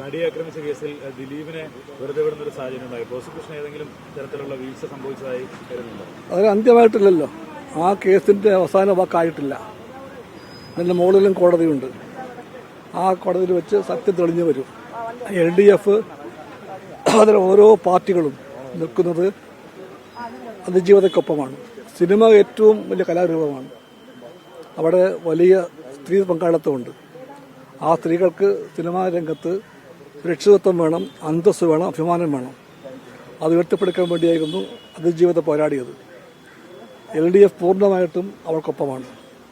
നടിയെ ആക്രമിച്ച കേസിൽ ദിലീപിനെ വെറുതെ വിടുന്ന ഒരു സാഹചര്യം ഉണ്ടായി പ്രോസിക്യൂഷൻ ഏതെങ്കിലും തരത്തിലുള്ള വീഴ്ച സംഭവിച്ചതായി കരുതുന്നുണ്ടോ? അത് അന്ത്യമായിട്ടില്ലല്ലോ. ആ കേസിന്റെ അവസാന വാക്കായിട്ടില്ല. അതിന്റെ മുകളിലും കോടതിയുണ്ട്. ആ കോടതിയിൽ വെച്ച് സത്യം തെളിഞ്ഞു വരും. എൽ ഡി എഫ് അതിൽ ഓരോ പാർട്ടികളും നിൽക്കുന്നത് അതിജീവിതക്കൊപ്പമാണ് സിനിമ ഏറ്റവും വലിയ കലാരൂപമാണ്. അവിടെ വലിയ സ്ത്രീ പങ്കാളിത്തമുണ്ട്. ആ സ്ത്രീകൾക്ക് സിനിമാ രംഗത്ത് സുരക്ഷിതത്വം വേണം അന്തസ് വേണം അഭിമാനം വേണം. അത് ഉയർത്തിപ്പെടുക്കാൻ വേണ്ടിയായിരുന്നു അതിജീവിത പോരാടിയത്. എൽ ഡി എഫ് പൂർണമായിട്ടും അവൾക്കൊപ്പമാണ്.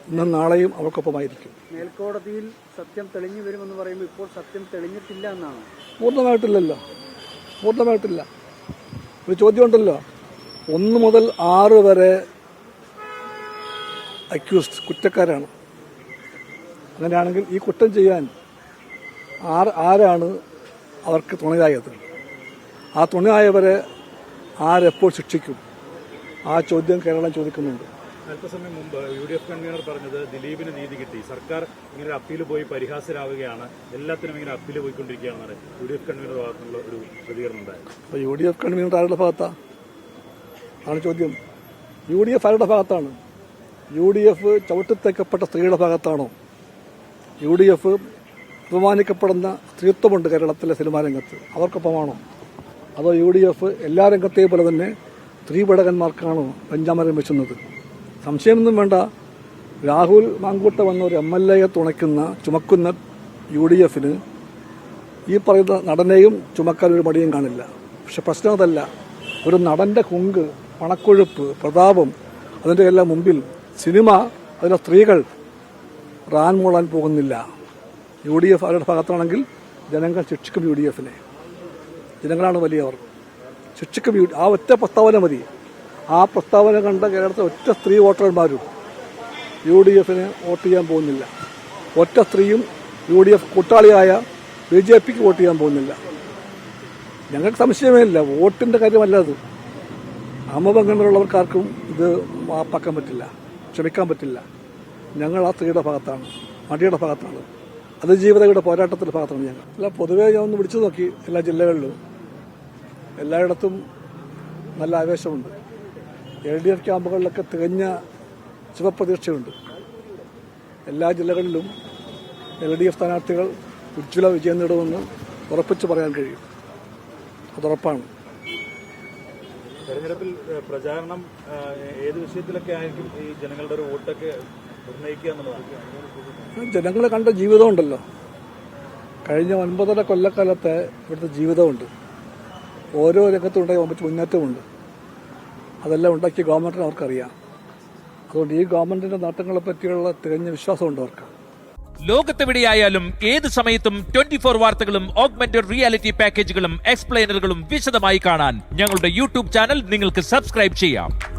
ഇന്നും നാളെയും അവൾക്കൊപ്പമായിരിക്കും. മേൽക്കോടതിയിൽ സത്യം തെളിഞ്ഞു വരുമെന്ന് പറയുമ്പോൾ ഇപ്പോൾ സത്യം തെളിഞ്ഞിട്ടില്ല എന്നാണ്. പൂർണമായിട്ടില്ലല്ലോ. പൂർണമായിട്ടില്ല. ഒരു ചോദ്യമുണ്ടല്ലോ ഒന്ന് മുതൽ ആറ് വരെ അക്യൂസ്ഡ് കുറ്റക്കാരാണ്. അങ്ങനെയാണെങ്കിൽ ഈ കുറ്റം ചെയ്യാൻ ആർ ആരാണ് അവർക്ക് തുണയായത്? ആ തുണയായവരെ ആരെപ്പോൾ ശിക്ഷിക്കും? ആ ചോദ്യം കേരളം ചോദിക്കുന്നുണ്ട്. അല്പസമയം മുമ്പ് യു ഡി എഫ് കൺവീനർ പറഞ്ഞത് ദിലീപിന് നീതി കിട്ടി. സർക്കാർ ഇങ്ങനെ ഒരു അപ്പീൽ പോയി പരിഹാസരാവുകയാണ് എല്ലാത്തിനും ഇങ്ങനെ അപ്പീൽ പോയിക്കൊണ്ടിരിക്കുകയാണെന്നാണ് യു ഡി എഫ് കൺവീനർ ഭാഗത്തുള്ള ഒരു പ്രതികരണം ഉണ്ടായത്. അപ്പോൾ യു ഡി എഫ് കൺവീനർ ആരുടെ ഭാഗത്താ? ആണ് ചോദ്യം. യു ഡി എഫ് ആരുടെ ഭാഗത്താണ്? യു ഡി എഫ് ചവിട്ടിത്തേക്കപ്പെട്ട സ്ത്രീയുടെ ഭാഗത്താണോ? യു ഡി എഫ് ബഹുമാനിക്കപ്പെടുന്ന സ്ത്രീത്വമുണ്ട് കേരളത്തിലെ സിനിമാ രംഗത്ത്. അവർക്കൊപ്പമാണോ? അതോ യു ഡി എഫ് എല്ലാ രംഗത്തെയും പോലെ തന്നെ സ്ത്രീപടകന്മാർക്കാണോ പഞ്ചാമരം വെച്ചുന്നത്? സംശയമൊന്നും വേണ്ട. രാഹുൽ മാങ്കൂട്ടം വന്ന ഒരു എം എൽ എയെ തുണയ്ക്കുന്ന ചുമക്കുന്ന യു ഡി എഫിന് ഈ പറയുന്ന നടനെയും ചുമക്കാൻ ഒരു മടിയും കാണില്ല. പക്ഷെ പ്രശ്നം അതല്ല. ഒരു നടന്റെ കുങ്ക് പണക്കൊഴുപ്പ് പ്രതാപം അതിന്റെ എല്ലാം മുമ്പിൽ സിനിമ അതിലെ സ്ത്രീകൾ റാൻ മൂളാൻ പോകുന്നില്ല. യു ഡി എഫ് അവരുടെ ഭാഗത്താണെങ്കിൽ ജനങ്ങൾ ശിക്ഷിക്കും യു ഡി എഫിനെ ജനങ്ങളാണ് വലിയവർ. ശിക്ഷിക്കും യു ആ ഒറ്റ പ്രസ്താവന മതി. ആ പ്രസ്താവന കണ്ട കേരളത്തിലെ ഒറ്റ സ്ത്രീ വോട്ടർമാരും യു ഡി എഫിന് വോട്ട് ചെയ്യാൻ പോകുന്നില്ല. ഒറ്റ സ്ത്രീയും യു ഡി എഫ് കൂട്ടാളിയായ ബി ജെ പിക്ക് വോട്ട് ചെയ്യാൻ പോകുന്നില്ല. ഞങ്ങൾക്ക് സംശയമേ ഇല്ല. വോട്ടിന്റെ കാര്യമല്ല അത്. അമ്മബന്ധങ്ങളുള്ളവർക്കാർക്കും ഇത് മാപ്പാക്കാൻ പറ്റില്ല. ക്ഷമിക്കാൻ പറ്റില്ല. ഞങ്ങൾ ആ സ്ത്രീയുടെ ഭാഗത്താണ് മടിയുടെ ഭാഗത്താണ്. അതിജീവിതയുടെ പോരാട്ടത്തിന്റെ ഭാഗത്താണ് ഞങ്ങൾ. അല്ല പൊതുവേ ഞാൻ ഒന്ന് വിളിച്ചു നോക്കി എല്ലാ ജില്ലകളിലും. എല്ലായിടത്തും നല്ല ആവേശമുണ്ട്. എൽ ഡി എഫ് ക്യാമ്പുകളിലൊക്കെ തികഞ്ഞ ശുഭപ്രതീക്ഷയുണ്ട്. എല്ലാ ജില്ലകളിലും എൽ ഡി എഫ് സ്ഥാനാർത്ഥികൾ ഉജ്ജ്വല വിജയം നേടുമെന്ന് ഉറപ്പിച്ചു പറയാൻ കഴിയും. അതുറപ്പാണ് തെരഞ്ഞെടുപ്പിൽ പ്രചാരണം ഏത് വിഷയത്തിലൊക്കെ ആയിരിക്കും ഈ ജനങ്ങളുടെ ഒരു വോട്ടൊക്കെ നിർണയിക്കുക എന്നുള്ളതാണ്. ജനങ്ങൾ കണ്ട ജീവിതമുണ്ടല്ലോ. കഴിഞ്ഞ ഒൻപതര കൊല്ലക്കാലത്തെ ഇവിടുത്തെ ജീവിതമുണ്ട്. ഓരോ രംഗത്തുണ്ടായ മുന്നേറ്റമുണ്ട്. അതെല്ലാം ഉണ്ടാക്കിയ ഗവൺമെന്റിന് അവർക്കറിയാം. അതുകൊണ്ട് ഈ ഗവൺമെന്റിന്റെ നേട്ടങ്ങളെ പറ്റിയുള്ള തികഞ്ഞ വിശ്വാസമുണ്ട് അവർക്ക്. ലോകത്തെവിടെയായാലും ഏത് സമയത്തും ട്വന്റി ഫോർ വാർത്തകളും ഓഗ്മെന്റഡ് റിയാലിറ്റി പാക്കേജുകളും എക്സ്പ്ലെയിനറുകളും വിശദമായി കാണാൻ ഞങ്ങളുടെ യൂട്യൂബ് ചാനൽ നിങ്ങൾക്ക് സബ്സ്ക്രൈബ് ചെയ്യാം.